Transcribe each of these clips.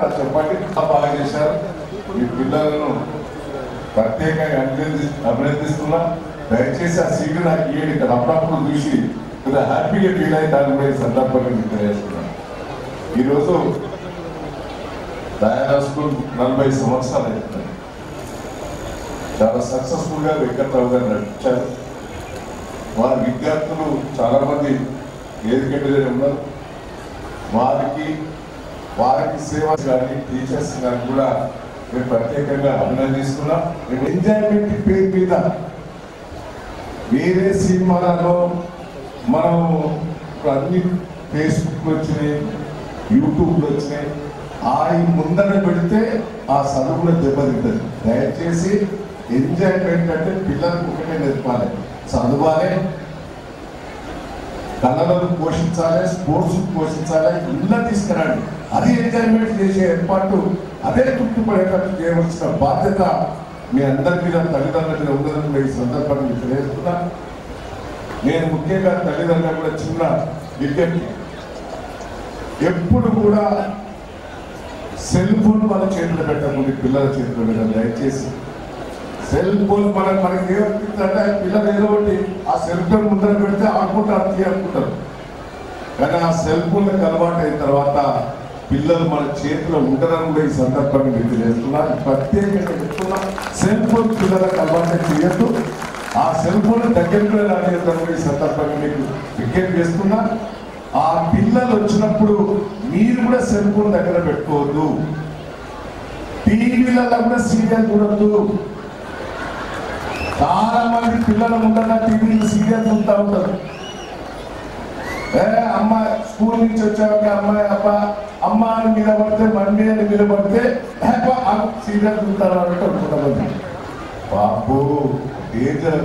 చెప్పండి బాగా చేశారు మీ పిల్లలను ప్రత్యేకంగా అభినంది అభినందిస్తున్నా. దయచేసి ఆ సీటు నాకు ఇవ్వండి ఇక్కడ అప్పుడప్పుడు చూసి కొద్దిగా హ్యాపీగా ఫీల్ అయ్యి దాని మీద సందర్భంగా మీకు తెలియజేస్తున్నాను. ఈరోజు దయానా స్కూల్ నలభై సంవత్సరాలు అవుతున్నాయి చాలా సక్సెస్ఫుల్గా వెంకట్రావు గారు నడిపించారు వారి విద్యార్థులు చాలా మంది ఏదికెళ్ళే ఉన్నారు. వారికి వారికి సేవ కానీ టీచర్స్ కానీ కూడా మేము ప్రత్యేకంగా అభినందిస్తున్నాం. మేము ఎంజాయ్మెంట్ పేరు మీద వేరే సినిమాలలో మనం అన్ని ఫేస్బుక్ వచ్చినాయి యూట్యూబ్లు వచ్చినాయి. ఆ ముందర పెడితే ఆ చదువులో దెబ్బతింటుంది. దయచేసి ఎంజాయ్మెంట్ అంటే పిల్లలకు ఒకటే నేర్పాలి చదవాలి కళలను పోషించాలి స్పోర్ట్స్ పోషించాలి ఇళ్ళ తీసుకురండి. అది ఎంజాయ్మెంట్ చేసే ఏర్పాటు అదే తృప్తిపడేటట్టు చేయవలసిన బాధ్యత మీ అందరి మీద తల్లిదండ్రుల మీద ఉందని కూడా ఈ తెలియజేస్తున్నా. నేను ముఖ్యంగా తల్లిదండ్రులు కూడా చిన్న విజ్ఞప్తి ఎప్పుడు కూడా సెల్ ఫోన్ వాళ్ళ చేతిలో పెట్టకుండా పిల్లల చేతిలో పెట్టండి దయచేసి సెల్ ఫోన్ మనకు మనకి ఏమనిపిస్తుంటే పిల్లలు ఏదో ఒకటి ఆ సెల్ ఫోన్ ముందర పెడితే ఆడుకుంటారు తీ అనుకుంటారు. కానీ ఆ సెల్ ఫోన్లకు అలవాటు అయిన తర్వాత పిల్లలు మన చేతిలో ఉండరని కూడా ఈ సందర్భంగా నేను తెలియజేస్తున్నారు ప్రత్యేకంగా చెప్తున్నా సెల్ ఫోన్ పిల్లలకు అలవాటు చేయొద్దు. ఆ సెల్ ఫోన్ దగ్గరికి రానియద్దని కూడా ఈ సందర్భంగా మీకు విజ్ఞప్తి చేస్తున్నా. ఆ పిల్లలు వచ్చినప్పుడు మీరు కూడా సెల్ ఫోన్ దగ్గర పెట్టుకోవద్దు. టీవీలలో కూడా సీరియల్ చూడద్దు. చాలా మంది పిల్లల ముందర టీవీ సీరియల్ చూస్తూ ఉంటారు. ఏ అమ్మ స్కూల్ నుంచి వచ్చాక అమ్మాయి అప్ప అమ్మ అని మీద పడితే అని మీద పడితే సీరియల్ చూస్తారు అన్నట్టు అనుకుంటామండి. బాబు డేంజర్.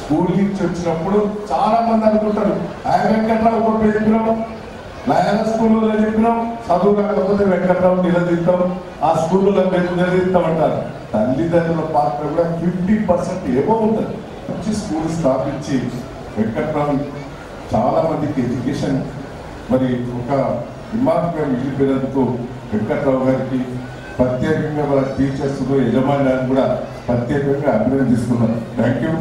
స్కూల్ నుంచి వచ్చినప్పుడు చాలా మంది అనుకుంటారు ఆయన వెంకట్రావు ఒకటి నాయన స్కూల్లో చెప్పినాం చదువు కాకపోతే వెంకట్రావు నిలదీస్తాం ఆ స్కూల్లో నిలదీస్తాం అంటారు తల్లిదండ్రుల పాత్ర కూడా ఫిఫ్టీ పర్సెంట్ ఏమో ఉంటుంది. మంచి స్కూల్ స్థాపించి వెంకట్రావు చాలా మందికి ఎడ్యుకేషన్ మరి ఒక రిమార్క్గా మిగిలిపోయినందుకు వెంకట్రావు గారికి ప్రత్యేకంగా వాళ్ళ టీచర్స్ యజమాన్యాన్ని కూడా ప్రత్యేకంగా అభినందిస్తున్నాను. Thank you